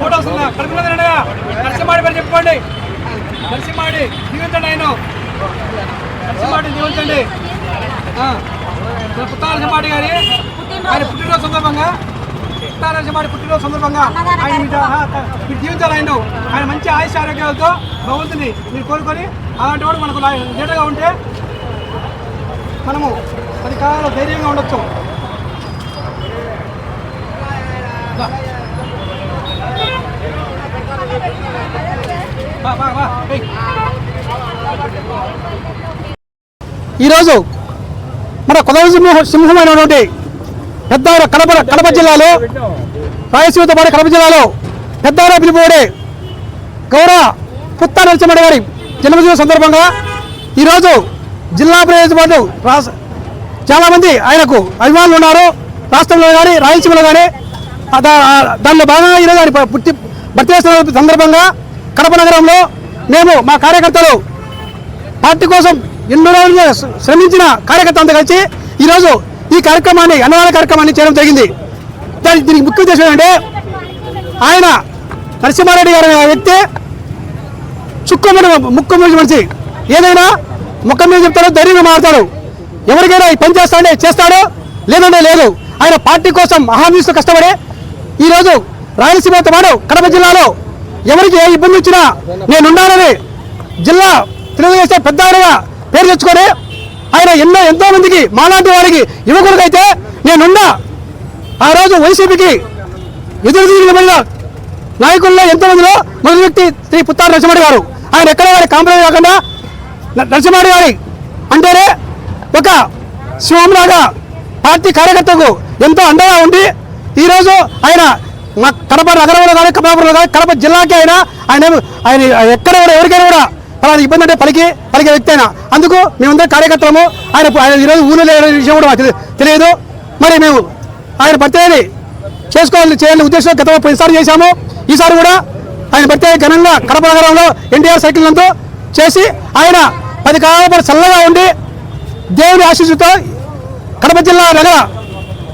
Photos ఉన్నా నరసింహాడి పేరు చెప్పండి నరసింహాడి దీవించండి ఆయన నరసింహాడి దీవించండి ఆ, నరసింహాడి గారి ఆయన పుట్టినరోజు సందర్భంగా పుత్తాల నరసింహాడి పుట్టినరోజు సందర్భంగా ఆయన మీరు జీవించాలి ఆయన ఆయన మంచి ఆయుష ఆరోగ్యాలతో భగవంతుని మీరు కోరుకొని అలాంటి వాడు మనకు నీడగా ఉంటే మనము అది కాలంలో ధైర్యంగా ఉండొచ్చు ఈరోజు మన కుదవ సింహ సింహమైనటువంటి పెద్దవర కడప కడప జిల్లాలో రాయలసీమతో పాటు కడప జిల్లాలో పెద్దవర పిలిపోడే గౌరవ పుత్త నరసింహడి గారి జన్మదిన సందర్భంగా ఈరోజు జిల్లా ప్రయోజనపాటు రాష్ట్ర చాలామంది ఆయనకు అభిమానులు ఉన్నారు. రాష్ట్రంలో కానీ రాయలసీమలో కానీ దానిలో భాగంగా ఈరోజు ఆయన పుట్టి భర్తీ సందర్భంగా కడప నగరంలో మేము మా కార్యకర్తలు పార్టీ కోసం ఎన్నో రోజులుగా శ్ర- శ్రమించిన కార్యకర్తలతో కలిసి ఈరోజు ఈ కార్యక్రమాన్ని అన్నదాన కార్యక్రమాన్ని చేయడం జరిగింది. దానికి దీనికి ముఖ్య ఉద్దేశం ఏంటంటే ఆయన నరసింహారెడ్డి గారు వ్యక్తి చుక్కమని ముక్కు మీద మనిషి. ఏదైనా ముఖం మీద చెప్తాడో ధైర్యంగా మారుతాడు ఎవరికైనా ఈ పని చేస్తాడే చేస్తాడో లేదంటే లేదు. ఆయన పార్టీ కోసం అహామీస్తూ కష్టపడే ఈరోజు రాయలసీమతో పాటు కడప జిల్లాలో ఎవరికి ఏ ఇబ్బంది వచ్చినా నేనున్నానని జిల్లా తెలుగుదేశం పెద్ద ఆయనగా పేరు తెచ్చుకొని ఆయన ఎన్నో ఎంతో మందికి మాలాంటి వారికి యువకులకైతే నేనున్నా ఆ రోజు వైసీపీకి ఎదురు తిరిగిన నాయకుల్లో ఎంతో మందిలో మొదటి వ్యక్తి శ్రీ పుత్తారు నరసింహడి గారు. ఆయన ఎక్కడ వారి కాంప్రమైజ్ కాకుండా నరసింహడి గారి అంటేనే ఒక శివంలాగా పార్టీ కార్యకర్తకు ఎంతో అండగా ఉండి ఈరోజు ఆయన మా కడప నగరంలో కానీ కమలాపురంలో కానీ కడప జిల్లాకి అయినా ఆయన ఆయన ఎక్కడ కూడా ఎవరికైనా కూడా ఫలానా ఇబ్బంది అంటే పలికి పలికే వ్యక్తి అయినా అందుకు మేమందరం కార్యకర్తలము ఆయన ఆయన ఈరోజు ఊళ్ళో లేని విషయం కూడా మాకు తెలియదు. మరి మేము ఆయన బర్త్డేని చేసుకోవాలని చేయాలని ఉద్దేశంతో గతంలో ప్రతిసారి చేశాము. ఈసారి కూడా ఆయన బర్త్డే ఘనంగా కడప నగరంలో ఎన్టీఆర్ సైకిల్ నందు చేసి ఆయన పది కాలాల చల్లగా ఉండి దేవుని ఆశీస్సుతో కడప జిల్లా నగర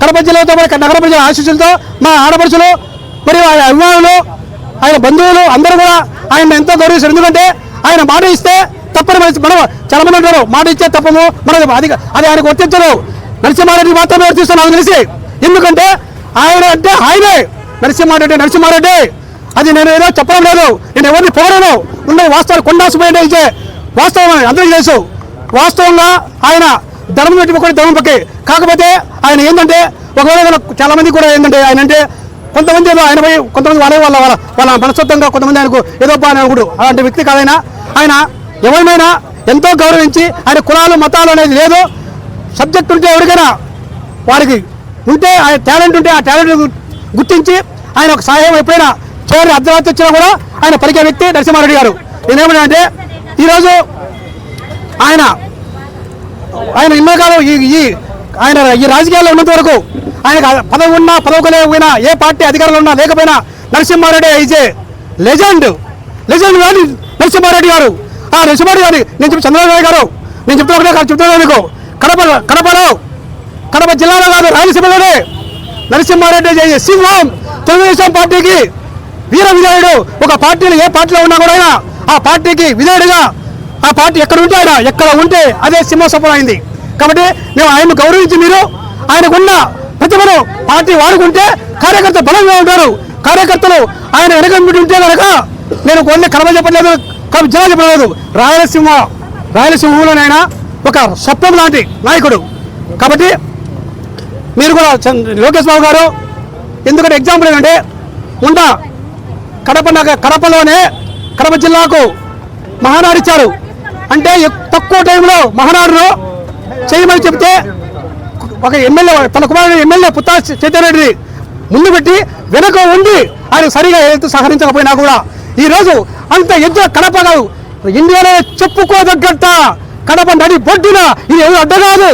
కడప జిల్లాతో పాటు నగర ప్రజల ఆశీస్సులతో మా ఆడపడుచులు మరియు ఆయన అభిమానులు ఆయన బంధువులు అందరూ కూడా ఆయన ఎంతో గౌరవిస్తారు. ఎందుకంటే ఆయన మాట ఇస్తే తప్పని మనం చాలా మంది ఉంటారు మాట ఇచ్చే తప్పము మనకు అది అది ఆయనకు వర్తించరు నరసింహారెడ్డి మాత్రమే వర్తిస్తాను నాకు తెలిసి. ఎందుకంటే ఆయన అంటే ఆయనే. నరసింహారెడ్డి నరసింహారెడ్డి. అది నేను ఏదో చెప్పడం లేదు. నేను ఎవరిని పోరాను ఉండే వాస్తవాలు కొండాసిపోయింటే ఇచ్చే వాస్తవం అందరికీ తెలుసు. వాస్తవంగా ఆయన ధర్మం పెట్టుకోండి ధర్మం పక్కే. కాకపోతే ఆయన ఏంటంటే ఒకవేళ చాలా మంది కూడా ఏంటంటే ఆయన అంటే కొంతమంది ఏదో ఆయన పోయి కొంతమంది వాళ్ళే వాళ్ళ వాళ్ళ వాళ్ళ మనస్తత్వంగా కొంతమంది ఆయనకు ఏదో పా అనుకుడు అలాంటి వ్యక్తి కాదైనా ఆయన ఎవరినైనా ఎంతో గౌరవించి ఆయన కులాలు మతాలు అనేది లేదు. సబ్జెక్ట్ ఉంటే ఎవరికైనా వారికి ఉంటే ఆయన టాలెంట్ ఉంటే ఆ టాలెంట్ గుర్తించి ఆయన ఒక సహాయం ఎప్పుడైనా చివరి అర్ధరాత్రి వచ్చినా కూడా ఆయన పలికే వ్యక్తి నరసింహారెడ్డి గారు. నేనేమంటే అంటే ఈరోజు ఆయన ఆయన ఎన్నోకాలం ఈ ఈ ఆయన ఈ రాజకీయాల్లో ఉన్నంత వరకు ఆయన పదవి ఉన్నా పదవి లేకపోయినా ఏ పార్టీ అధికారంలో ఉన్నా లేకపోయినా Narasimha Reddy is a legend. Legend కానీ నరసింహారెడ్డి గారు. ఆ నరసింహారెడ్డి గారు నేను చెప్పి చంద్రబాబు గారు నేను చెప్తున్నా ఒకటే కాదు, చెప్తున్నాను మీకు. కడప కడపలో కడప జిల్లాలో కాదు రాయలసీమలోనే నరసింహారెడ్డి సింహం. తెలుగుదేశం పార్టీకి వీర విజయుడు. ఒక పార్టీలో ఏ పార్టీలో ఉన్నా కూడా ఆయన ఆ పార్టీకి విజయుడిగా ఆ పార్టీ ఎక్కడ ఉంటే ఆయన ఎక్కడ ఉంటే అదే సింహసఫలం అయింది. కాబట్టి మేము ఆయన గౌరవించి మీరు ఆయనకున్న ప్రతిభను పార్టీ వాడుకుంటే కార్యకర్త బలంగా ఉంటారు. కార్యకర్తలు ఆయన వెనకంబడి ఉంటే కనుక నేను కొన్ని కడప చెప్పలేదు కడప జిల్లా చెప్పలేదు. రాయలసీమ రాయలసీమలోనైనా ఒక స్వప్నం లాంటి నాయకుడు. కాబట్టి మీరు కూడా చంద్ర- లోకేష్ బాబు గారు ఎందుకంటే ఎగ్జాంపుల్ ఏంటంటే ఉండ కడప కడపలోనే కడప జిల్లాకు మహానాడు ఇచ్చారు. అంటే తక్కువ టైంలో మహానాడును చేయమని చెప్తే ఒక ఎమ్మెల్యే తన కుమారుడు ఎమ్మెల్యే పుత్తా చైతన్యరెడ్డి ముందు పెట్టి వెనక ఉండి ఆయన సరిగా ఏదైతే సహకరించకపోయినా కూడా ఈ రోజు అంత ఎద్దు కడప కాదు. ఇండియాలో చెప్పుకోదగ్గట్ట కడప నడి బొడ్డున ఇది ఎవరు అడ్డ కాదు.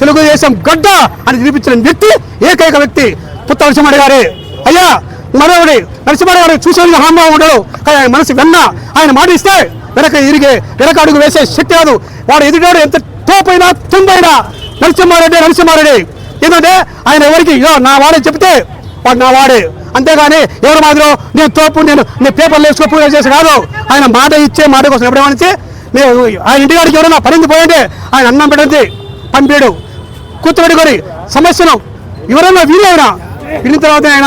తెలుగుదేశం గడ్డ అని నిరూపించిన వ్యక్తి ఏకైక వ్యక్తి పుత్త నరసింహడి గారే. అయ్యా మనోడి నరసింహడి గారు చూసే హామీ ఉండడు కానీ ఆయన మనసు వెన్న ఆయన మాట ఇస్తే వెనక ఇరిగే వెనక అడుగు వేసే శక్తి కాదు వాడు ఎదుటాడు ఎంత తోపైనా తుంబైనా నరసింహారెడ్డి నరసింహారెడ్డి. ఎందుకంటే ఆయన ఎవరికి? "ఇగో నా వాడే చెప్తే వాడు నా వాడే. అంతేగాని ఎవరు మాదిరో నేను తోపు నేను నేను పేపర్లు వేసుకో పూజ చేసి కాదు. ఆయన మాట ఇచ్చే మాట కోసం ఎప్పుడేమనిచ్చి నేను ఆయన ఇంటికాడికి ఎవరైనా పడింది పోయంటే ఆయన అన్నం పెట్టింది పంపాడు. కూర్చోబెట్టుకొని సమస్యను ఎవరైనా వీలైనా. విన్న తర్వాత ఆయన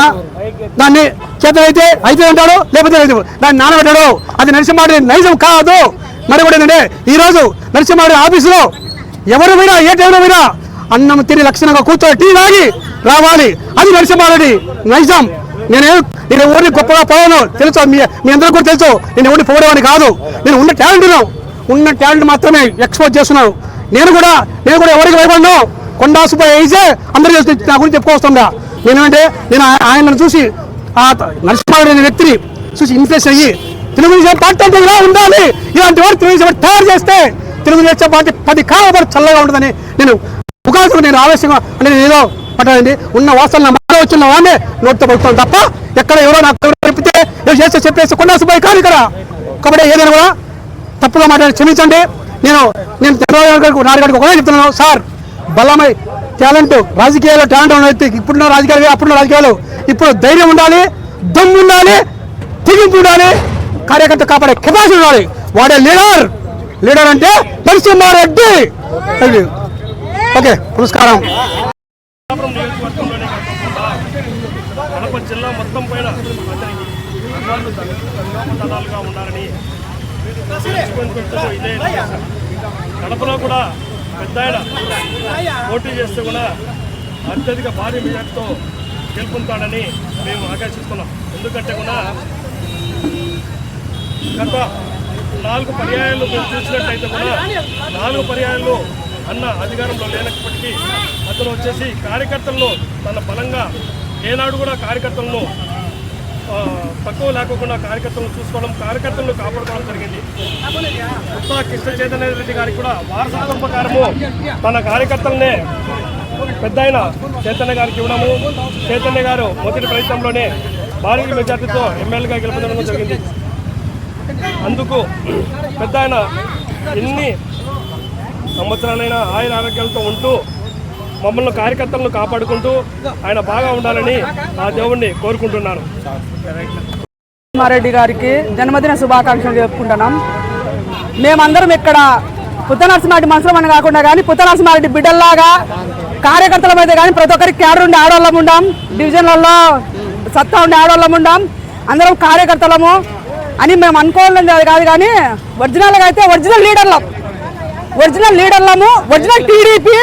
దాన్ని చేతనైతే అయితే అయితే అంటాడు లేకపోతే లేదు దాన్ని నానబెట్టాడు. అది నరసింహాడి నైజం కాదు. మరి కూడా ఏంటంటే ఈరోజు నరసింహాడి ఆఫీసులో ఎవరు పోయినా ఏ టైంలో పోయినా అన్నం తిని లక్షణంగా కూర్చొని టీ తాగి రావాలి. అది నరసింహారెడ్డి నైజం. నేను నేను ఎవరిని గొప్పగా పోయాను తెలుసు మీ మీ అందరూ కూడా తెలుసు. నేను ఎవరిని పోవడం కాదు. నేను ఉన్న టాలెంట్ను ఉన్న. టాలెంట్ మాత్రమే ఎక్స్పోజ్ చేస్తున్నాను నేను కూడా నేను కూడా ఎవరికి భయపడను. కొండా సుబ్బయ్య వేసే అందరూ నా గురించి చెప్పుకొస్తుందా నేనేమంటే నేను ఆయనను చూసి ఆ త- నరసింహారెడ్డి అనే వ్యక్తిని చూసి ఇన్ఫ్లుయెన్స్ అయ్యి తెలుగుదేశం పార్టీ అంటే ఇలా ఉండాలి. ఇలాంటి వారు తెలుగుదేశం పార్టీ తయారు చేస్తే తెలుగుదేశం పార్టీ పది కాలం వరకు చల్లగా ఉంటుందని నేను ముఖాంతం నేను ఆవేశంగా అంటే నేను ఏదో పట్టాలండి ఉన్న వాస్తవాలు నా మాట వచ్చిన వాడినే నోటితో పడుతుంది తప్ప ఎక్కడ ఎవరో నాకు చెప్తే ఏదో చేస్తే చెప్పేసి కొండ సుబ్బాయి కాదు ఇక్కడ. కాబట్టి ఏదైనా కూడా తప్పుగా మాట్లాడి క్షమించండి. నేను నేను చంద్రబాబు గారికి నాయుడు గారికి ఒకటే చెప్తున్నాను. సార్ బలమై టాలెంట్ రాజకీయాల్లో టాలెంట్ ఉన్న వ్యక్తి ఇప్పుడున్న రాజకీయాలు అప్పుడున్న రాజకీయాలు. ఇప్పుడు ధైర్యం ఉండాలి దమ్ము ఉండాలి తెగింపు ఉండాలి కార్యకర్త కాపాడే కెపాసిటీ ఉండాలి. వాడే లీడర్. లీడర్ అంటే నరసింహారెడ్డి. ఓకే నమస్కారం కడప జిల్లా మొత్తం పైన అతనికి అభిమానులు తనాలుగా ఇదే కడపలో కూడా పెద్ద పోటీ చేస్తే కూడా అత్యధిక భారీ మెజార్టీతో గెలుపొందుతాడని మేము ఆకాశిస్తున్నాం ఎందుకంటే కూడా గత నాలుగు పర్యాయాలు మేము చూసినట్టయితే కూడా నాలుగు పర్యాయాలు అన్న అధికారంలో లేనప్పటికీ అతను వచ్చేసి కార్యకర్తలను తన బలంగా ఏనాడు కూడా కార్యకర్తలను తక్కువ లేకుండా కార్యకర్తలను చూసుకోవడం కార్యకర్తలను కాపాడుకోవడం జరిగింది. కొత్త కృష్ణ చైతన్య రెడ్డి గారికి కూడా వారసత్వం ప్రకారము తన కార్యకర్తలనే పెద్ద ఆయన చైతన్య గారికి ఇవ్వడము. చైతన్య గారు మొదటి ప్రయత్నంలోనే భారీ మెజార్టీతో ఎమ్మెల్యేగా గెలుపొందడం జరిగింది. అందుకు పెద్ద ఆయన ఎన్ని సంవత్సరాలైన ఆయన ఆరోగ్యాలతో ఉంటూ మమ్మల్ని కార్యకర్తలను కాపాడుకుంటూ ఆయన బాగా ఉండాలని ఆ దేవుణ్ణి కోరుకుంటున్నాను. రెడ్డి గారికి జన్మదిన శుభాకాంక్షలు చెప్పుకుంటున్నాం. మేమందరం ఇక్కడ పుత్తనరసింహారెడ్డి మనసులో మనం కాకుండా కానీ పుత్తనరసింహారెడ్డి బిడ్డల్లాగా కార్యకర్తల మీద కానీ ప్రతి ఒక్కరికి క్యాడర్ ఉండి ఆడవాళ్ళం ఉండాం. డివిజన్లలో సత్తా ఉండి ఆడవాళ్ళం ఉండాం. అందరం కార్యకర్తలము. అని మేము అనుకోవాలని కాదు కానీ ఒరిజినల్గా అయితే ఒరిజినల్ లీడర్లం. ఒరిజినల్ లీడర్లము ఒరిజినల్ టీడీపీ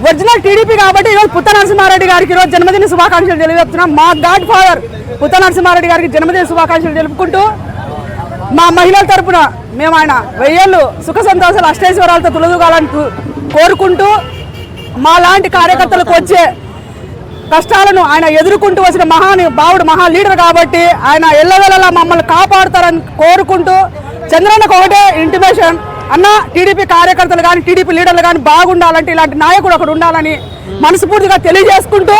ఒరిజినల్ టీడీపీ కాబట్టి ఈరోజు పుత్త నరసింహారెడ్డి గారికి ఈరోజు జన్మదిన శుభాకాంక్షలు తెలియజేస్తున్నాం. మా గాడ్ ఫాదర్ పుత్త నరసింహారెడ్డి గారికి జన్మదిన శుభాకాంక్షలు తెలుపుకుంటూ మా మహిళల తరపున మేము ఆయన వెయ్యేళ్ళు సుఖ సంతోషాలు అష్టైశ్వరాలతో తులదుగాలని కోరుకుంటూ మా లాంటి కార్యకర్తలకు వచ్చే కష్టాలను ఆయన ఎదుర్కొంటూ వచ్చిన మహాని బావుడు మహా లీడర్ కాబట్టి ఆయన ఎల్లవెల్లలా మమ్మల్ని కాపాడుతారని కోరుకుంటూ చంద్రన్నకు ఒకటే ఇంటిమేషన్ అన్న టీడీపీ కార్యకర్తలు కానీ టీడీపీ లీడర్లు కానీ బాగుండాలంటే ఇలాంటి నాయకుడు ఒకడు ఉండాలని మనస్ఫూర్తిగా తెలియజేసుకుంటూ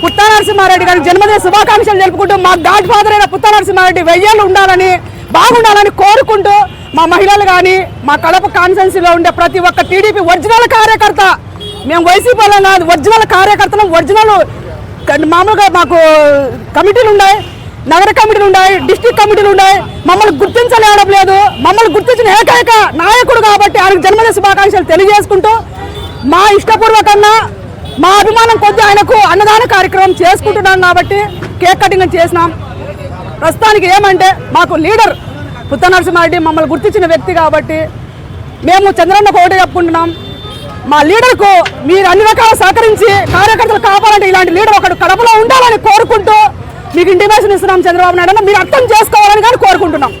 పుత్తా నరసింహారెడ్డి జన్మదిన శుభాకాంక్షలు తెలుపుకుంటూ మా గాడ్ ఫాదర్ అయిన పుత్తా నరసింహారెడ్డి వెయ్యేళ్ళు ఉండాలని బాగుండాలని కోరుకుంటూ మా మహిళలు కానీ మా కడప కాన్స్టెన్సీలో ఉండే ప్రతి ఒక్క టీడీపీ ఒరిజినల్ కార్యకర్త మేము వైసీపీలో కాదు ఒరిజినల్ కార్యకర్తలు ఒరిజినల్ మామూలుగా మాకు కమిటీలు ఉన్నాయి నగర కమిటీలు ఉన్నాయి డిస్టిక్ కమిటీలు ఉన్నాయి. మమ్మల్ని గుర్తించలేడం లేదు. మమ్మల్ని గుర్తించిన ఏకైక నాయకుడు కాబట్టి ఆయనకు జన్మదిన శుభాకాంక్షలు తెలియజేసుకుంటూ మా ఇష్టపూర్వకంగా మా అభిమానం కొద్ది ఆయనకు అన్నదాన కార్యక్రమం చేసుకుంటున్నాం కాబట్టి కేక్ కటింగ్ చేసినాం. ప్రస్తుతానికి ఏమంటే మాకు లీడర్ పుత్త నరసింహారెడ్డి మమ్మల్ని గుర్తించిన వ్యక్తి కాబట్టి మేము చంద్రన్న ఒకటి చెప్పుకుంటున్నాం మా లీడర్కు మీరు అన్ని రకాల సహకరించి కార్యకర్తలు కాపాలంటే ఇలాంటి లీడర్ ఒకడు కడపలో ఉండాలని కోరుకుంటూ మీకు ఇంటిమేషన్ ఇస్తున్నాం చంద్రబాబు నాయుడు మీరు అర్థం చేసుకోవాలని కానీ కోరుకుంటున్నాం.